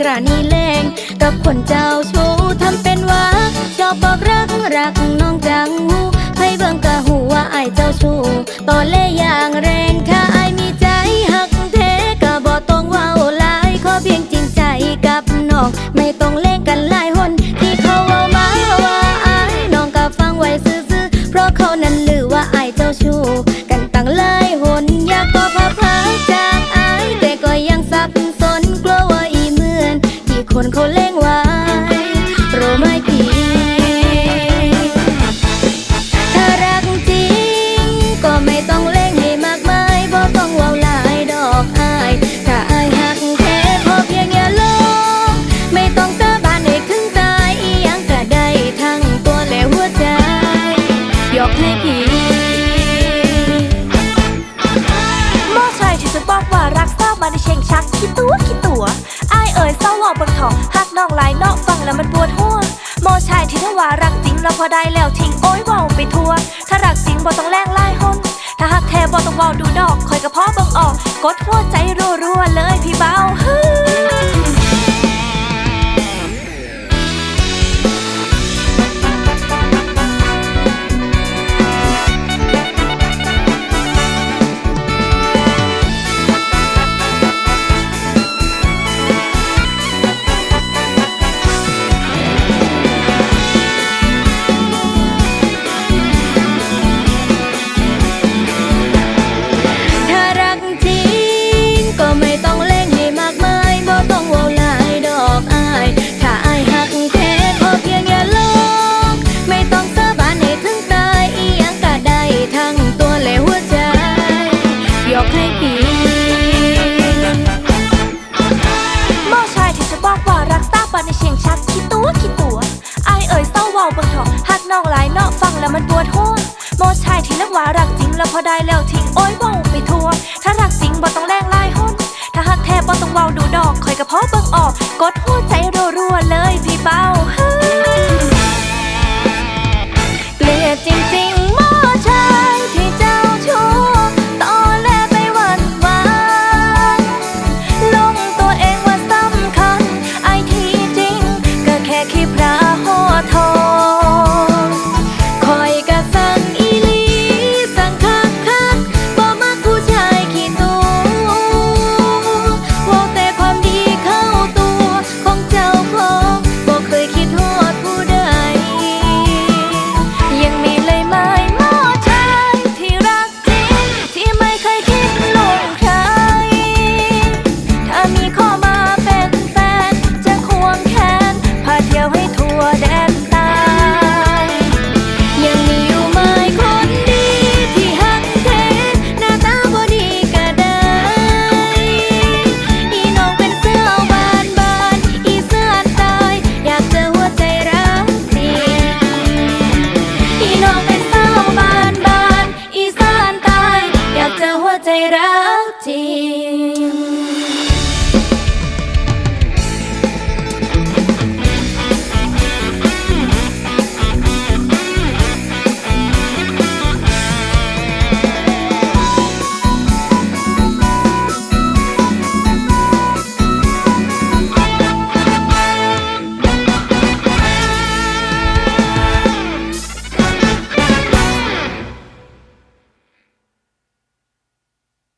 กระนีแรงกับคนเจ้าชู้ทำเป็นว่าชอบบอกรักรักน้องจังหูให้เบิ่งกะหูว่าอายเจ้าชู้ตอนเล่ยางแรง คนเขาเล่งว่า เว่าบนถอหักน้องหลายเนอกฟังแล้วมันปวดหัวหม้อชายที่ถ้าว่ารักจริงแล้วพอได้แล้วทิ้งโอ้ยเว้าไปทั่ว ถ้ารักจริงบ่ต้องแรงไล่หนถ้าหักแท้บ่ต้องเว้าดูดอกคอยกระเพาะเบ่งออก กดหัวใจรัวๆเลยพี่เบาฮื กให้พี่มาชายที่จะบอกว่ารักสตาร์ปานในเชียงชักคิดตัวคิดตัวไอเอ๋ยเศร้าเว้าบังถอะหักนอกหลายนอกฟังแล้วมันปวดหัวเมาชายที่เลักว่ารักจริงแล้วพอได้แล้วทิ้งโอ้ยว้าไปทั่ว ถ้ารักจริงบ่ต้องแรงไล่